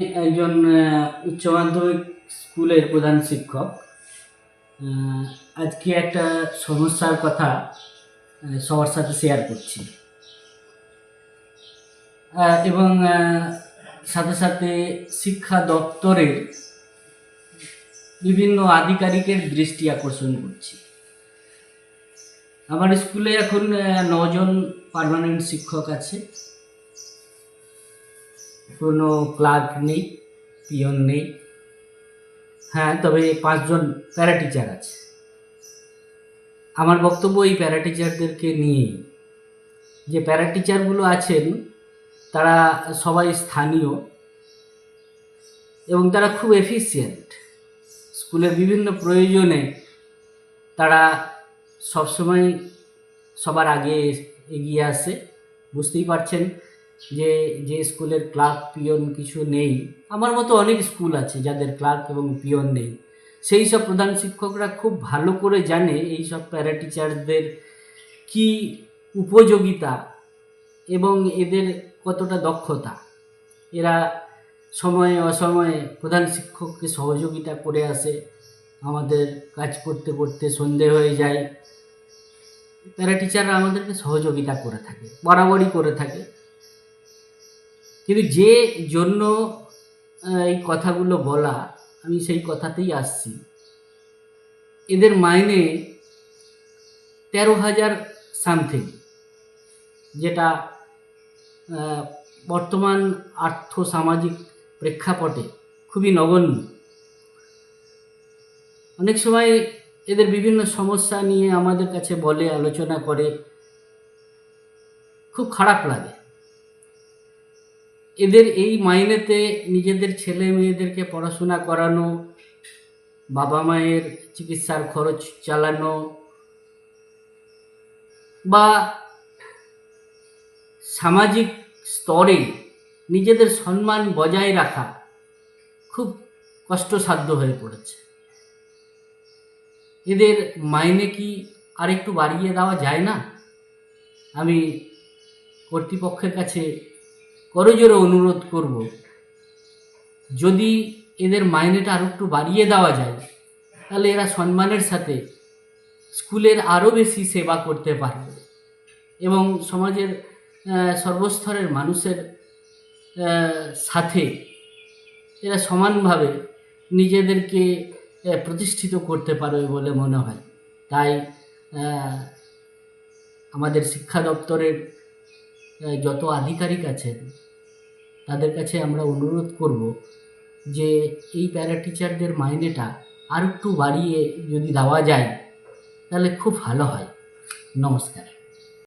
একজন উচ্চ মাধ্যমিক স্কুলের প্রধান শিক্ষক। আজকে একটা সমস্যার কথা সবার সাথে শেয়ার করছি। এবং সাথে সাথে শিক্ষা দপ্তরের বিভিন্ন আধিকারিকের দৃষ্টি আকর্ষণ করছি। আমার স্কুলে এখন নজন পার্মানেন্ট শিক্ষক আছে। কোনো ক্লার্ক নেই, পিয়ন নেই। হ্যাঁ তবে পাঁচজন প্যারা টিচার আছে। আমার বক্তব্য এই প্যারা টিচারদেরকে নিয়েই। যে প্যারা টিচারগুলো আছেন, তারা সবাই স্থানীয় এবং তারা খুব এফিসিয়েন্ট। স্কুলের বিভিন্ন প্রয়োজনে তারা সবসময় সবার আগে এগিয়ে আসে, বুঝতেই পারছেন। যে যে স্কুলের ক্লার্ক পিয়ন কিছু নেই, আমার মতো অনেক স্কুল আছে যাদের ক্লার্ক এবং পিয়ন নেই। সেই সব প্রধান শিক্ষকরা খুব ভালো করে জানে এই সব প্যারা টিচারদের কী উপযোগিতা এবং এদের কতটা দক্ষতা। এরা সময়ে অসময়ে প্রধান শিক্ষককে সহযোগিতা করে আসে, আমাদের কাজ করতে করতে সন্ধে হয়ে যায়। প্যারা টিচাররা আমাদেরকে সহযোগিতা করে থাকে বরাবরই করে থাকে। কিন্তু যে জন্য এই কথাগুলো বলা, আমি সেই কথাতেই আসছি। এদের মাইনে তেরো হাজার সামথিং, যেটা বর্তমান আর্থ সামাজিক প্রেক্ষাপটে খুবই নগণ্য। অনেক সময় এদের বিভিন্ন সমস্যা নিয়ে আমাদের কাছে বলে, আলোচনা করে, খুব খারাপ লাগে। এদের এই মাইনেতে নিজেদের ছেলে মেয়েদেরকে পড়াশোনা করানো, বাবা মায়ের চিকিৎসার খরচ চালানো বা সামাজিক স্তরে নিজেদের সম্মান বজায় রাখা খুব কষ্টসাধ্য হয়ে পড়েছে। এদের মাইনে কি আরেকটু বাড়িয়ে দেওয়া যায় না? আমি কর্তৃপক্ষের কাছে করজোরে অনুরোধ করব, যদি এদের মাইনেটা আরও একটু বাড়িয়ে দেওয়া যায়, তাহলে এরা সম্মানের সাথে স্কুলের আরও বেশি সেবা করতে পারবে এবং সমাজের সর্বস্তরের মানুষের সাথে এরা সমানভাবে নিজেদেরকে প্রতিষ্ঠিত করতে পারবে বলে মনে হয়। তাই আমাদের শিক্ষা দপ্তরের যত আধিকারিক আছেন, তাদের কাছে আমরা অনুরোধ করব যে এই প্যারা টিচারদের মাইনেটা আর একটু বাড়িয়ে যদি দেওয়া যায়, তাহলে খুব ভালো হয়। নমস্কার।